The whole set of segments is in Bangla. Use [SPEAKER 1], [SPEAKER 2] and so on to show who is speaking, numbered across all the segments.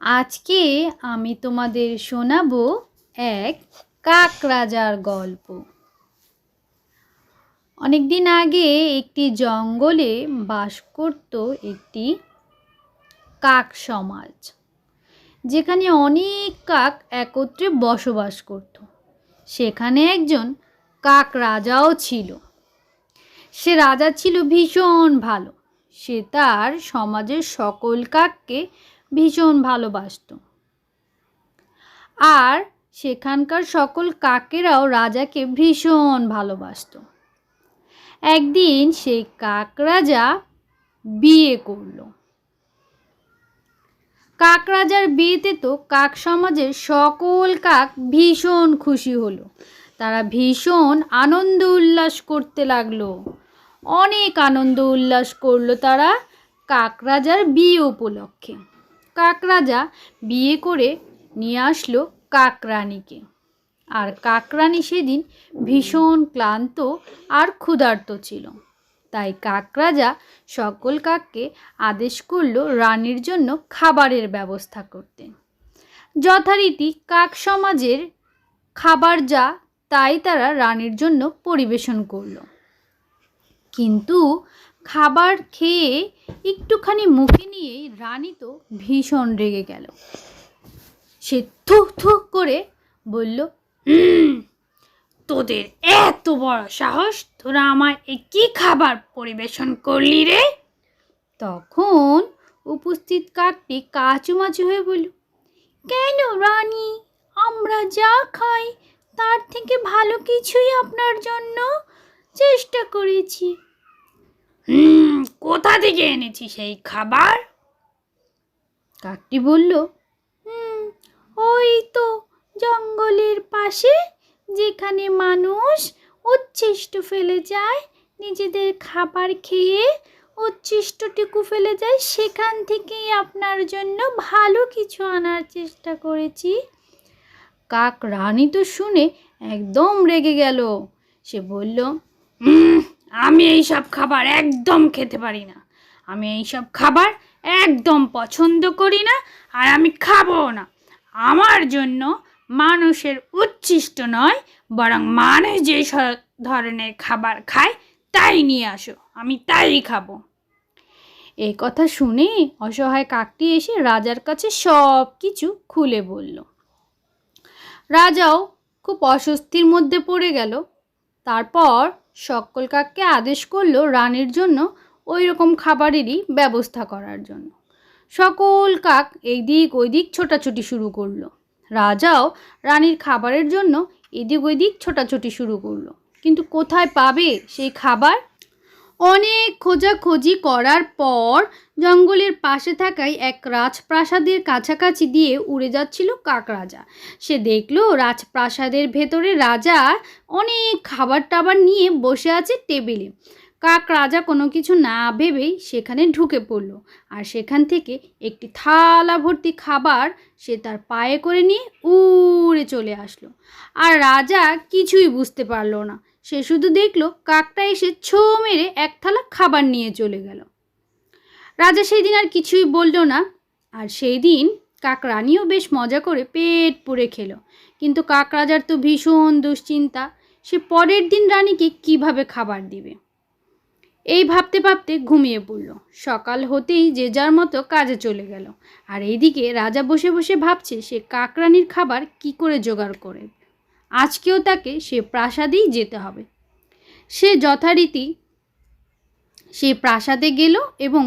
[SPEAKER 1] আজকে আমি তোমাদের শোনাবো এক কাক রাজার গল্প। অনেকদিন আগে একটি জঙ্গলে বাস করত একটি কাক সমাজ, যেখানে অনেক কাক একত্রে বসবাস করত। সেখানে একজন কাক রাজাও ছিল। সে রাজা ছিল ভীষণ ভালো। সে তার সমাজের সকল কাককে ভীষণ ভালোবাসত। আর সেখানকার সকল কাকেরাও রাজাকে ভীষণ ভালোবাসত। একদিন সেই কাক রাজা বিয়ে করল। কাক রাজার বিয়েতে তো কাক সমাজের সকল কাক ভীষণ খুশি হলো। তারা ভীষণ আনন্দ উল্লাস করতে লাগল। অনেক আনন্দ উল্লাস করল তারা কাক রাজার বিয়ে উপলক্ষে। কাক রাজা বিয়ে করে নিয়ে আসলো কাকরানীকে। আর কাকরানী সেদিন ভীষণ ক্লান্ত আর ক্ষুধার্ত ছিল। তাই কাক রাজা সকল কাককে আদেশ করল রানীর জন্য খাবারের ব্যবস্থা করতে। যথারীতি কাক সমাজের খাবার যা, তাই তারা রানীর জন্য পরিবেশন করল। কিন্তু খাবার খেয়ে একটুখানি মুখে নিয়েই রানী তো ভীষণ রেগে গেল। সে থুক থুক করে বলল তোদের এত বড় সাহস, তোরা আমায় এ কি খাবার পরিবেশন করলি রে? তখন উপস্থিত কাকটি কাচুমাচু হয়ে বলল, কেন রানী? আমরা যা খাই, তার থেকে ভালো কিছুই আপনার জন্য চেষ্টা করেছি। হুম কোথা থেকে এনেছি সেই খাবার? কাকটি বলল হুম ওই তো জঙ্গলের পাশে যেখানে মানুষ উচ্ছিষ্ট ফেলে যায় নিজেদের খাবার খেয়ে উচ্ছিষ্টটুকু ফেলে যায় সেখান থেকেই আপনার জন্য ভালো কিছু আনার চেষ্টা করেছি। কাক রানী তো শুনে একদম রেগে গেল। সে বলল "উম, আমি এই সব খাবার একদম খেতে পারি না। আমি এই সব খাবার একদম পছন্দ করি না আর আমি খাব না। আমার জন্য মানুষের উচ্ছিষ্ট নয়, বরং মানুষ যে ধরনের খাবার খায় তাই নিয়ে আসো, আমি তাই খাব। এই কথা শুনে অসহায় কাকটি এসে রাজার কাছে সব কিছু খুলে বলল। রাজাও খুব অস্বস্তির মধ্যে পড়ে গেল। তারপর সকল কাককে আদেশ করল রানীর জন্য ওই রকম খাবারেরই ব্যবস্থা করার জন্য। সকল কাক এই দিক ওই দিক ছোটাছুটি শুরু করল। রাজাও রানীর খাবারের জন্য এদিক ওইদিক ছোটাছুটি শুরু করল। কিন্তু কোথায় পাবে সেই খাবার? অনেক খোঁজাখোঁজি করার পর জঙ্গলের পাশে থাকায় এক রাজপ্রাসাদের কাছাকাছি দিয়ে উড়ে যাচ্ছিল কাক রাজা। সে দেখল রাজপ্রাসাদের ভেতরে রাজা অনেক খাবার টাবার নিয়ে বসে আছে টেবিলে। কাক রাজা কোনো কিছু না ভেবেই সেখানে ঢুকে পড়ল আর সেখান থেকে একটি থালা ভর্তি খাবার সে তার পায়ে করে নিয়ে উড়ে চলে আসলো। আর রাজা কিছুই বুঝতে পারল না। সে শুধু দেখল কাকটা এসে ছো মেরে এক থালা খাবার নিয়ে চলে গেল। রাজা সেই দিন আর কিছুই বলল না। আর সেই দিন কাক রানীও বেশ মজা করে পেট পুড়ে খেলো। কিন্তু কাক রাজার তো ভীষণ দুশ্চিন্তা। সে পরের দিন রানীকে কীভাবে খাবার দিবে? এই ভাবতে ভাবতে ঘুমিয়ে পড়ল। সকাল হতেই যে যার মতো কাজে চলে গেল। আর এইদিকে রাজা বসে বসে ভাবছে সে কাকরানির খাবার কি করে জোগাড় করে। আজকেও তাকে সে প্রাসাদেই যেতে হবে। সে যথারীতি সে প্রাসাদে গেল এবং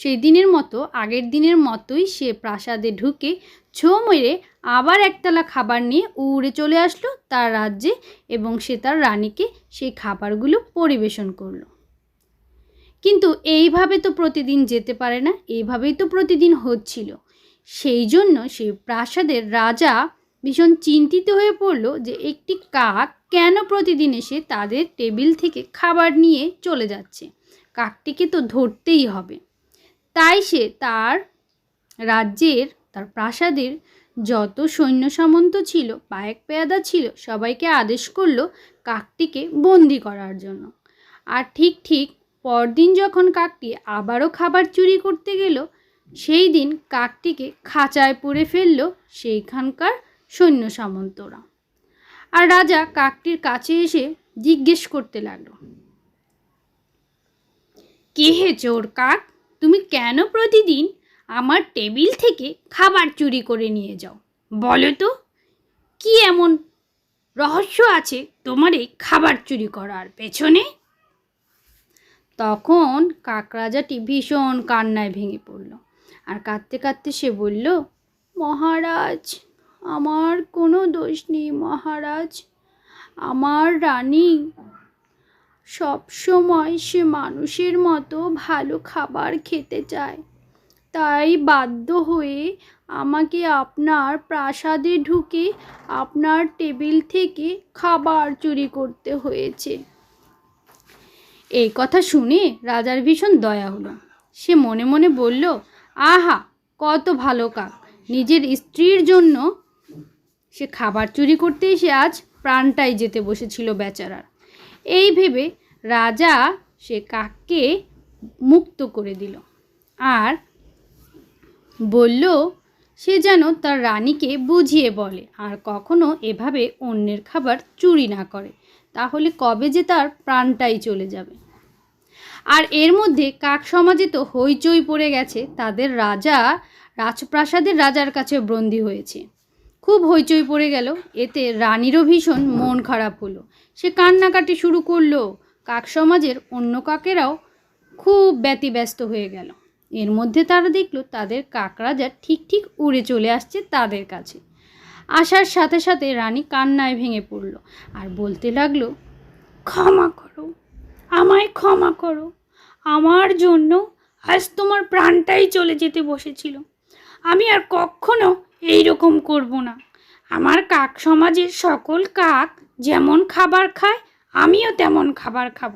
[SPEAKER 1] সেই দিনের মতো, আগের দিনের মতোই সে প্রাসাদে ঢুকে ছো মেরে আবার একতলা খাবার নিয়ে উড়ে চলে আসলো তার রাজ্যে এবং সে তার রানীকে সেই খাবারগুলো পরিবেশন করল। কিন্তু এইভাবে তো প্রতিদিন যেতে পারে না, এইভাবেই তো প্রতিদিন হচ্ছিল। সেই জন্য সে প্রাসাদের রাজা ভীষণ চিন্তিত হয়ে পড়ল যে একটি কাক কেন প্রতিদিন এসে তাদের টেবিল থেকে খাবার নিয়ে চলে যাচ্ছে। কাকটিকে তো ধরতেই হবে। তাই সে তার রাজ্যের, তার প্রাসাদের যত সৈন্য সামন্ত ছিল, পায়েক পেয়াদা ছিল, সবাইকে আদেশ করল কাকটিকে বন্দি করার জন্য। আর ঠিক ঠিক পরদিন যখন কাকটি আবারও খাবার চুরি করতে গেল, সেই দিন কাকটিকে খাঁচায় পড়ে ফেলল সেইখানকার সৈন্য সামন্তরা। আর রাজা কাকটির কাছে এসে জিজ্ঞেস করতে লাগল, কে হে চোর কাক, তুমি কেন প্রতিদিন আমার টেবিল থেকে খাবার চুরি করে নিয়ে যাও? বলো তো, কি এমন রহস্য আছে তোমার এই খাবার চুরি করার পেছনে? তখন কাকরাজাটি ভীষণ কান্নায় ভেঙে পড়ল। আর কাঁদতে কাঁদতে সে বলল, মহারাজ আমার কোনো দোষ নেই, মহারাজ। আমার রানী সব সময় সে মানুষের মতো ভালো খাবার খেতে চায়। তাই বাধ্য হয়ে আমাকে আপনার প্রাসাদে ঢুকে আপনার টেবিল থেকে খাবার চুরি করতে হয়েছে। এই কথা শুনে রাজার ভীষণ দয়া হলো। সে মনে মনে বলল, আহা, কত ভালো কাক। নিজের স্ত্রীর জন্য সে খাবার চুরি করতে এসে আজ প্রাণটাই যেতে বসেছিল বেচারার। এই ভেবে রাজা সে কাককে মুক্ত করে দিল আর বলল, সে যেন তার রানীকে বুঝিয়ে বলে আর কখনো এভাবে অন্যের খাবার চুরি না করে। তাহলে কবে যে তার প্রাণটাই চলে যাবে? আর এর মধ্যে কাক সমাজে তো হইচই পড়ে গেছে। তাদের রাজা রাজপ্রাসাদের রাজার কাছে বন্দী হয়েছে। খুব হইচই পড়ে গেল। এতে রানীরও ভীষণ মন খারাপ হলো। সে কান্নাকাটি শুরু করল। কাক সমাজের অন্য কাকেরাও খুব ব্যতিব্যস্ত হয়ে গেল। এর মধ্যে তারা দেখল তাদের কাক রাজা ঠিক ঠিক উড়ে চলে আসছে তাদের কাছে। আসার সাথে সাথে রানী কান্নায় ভেঙে পড়ল আর বলতে লাগল, ক্ষমা করো, আমায় ক্ষমা করো। আমার জন্য আজ তোমার প্রাণটাই চলে যেতে বসেছিল। আমি আর কখনো এই রকম করব না। আমার কাক সমাজের সকল কাক যেমন খাবার খায়, আমিও তেমন খাবার খাব।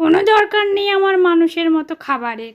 [SPEAKER 1] কোনো দরকার নেই আমার মানুষের মতো খাবারের।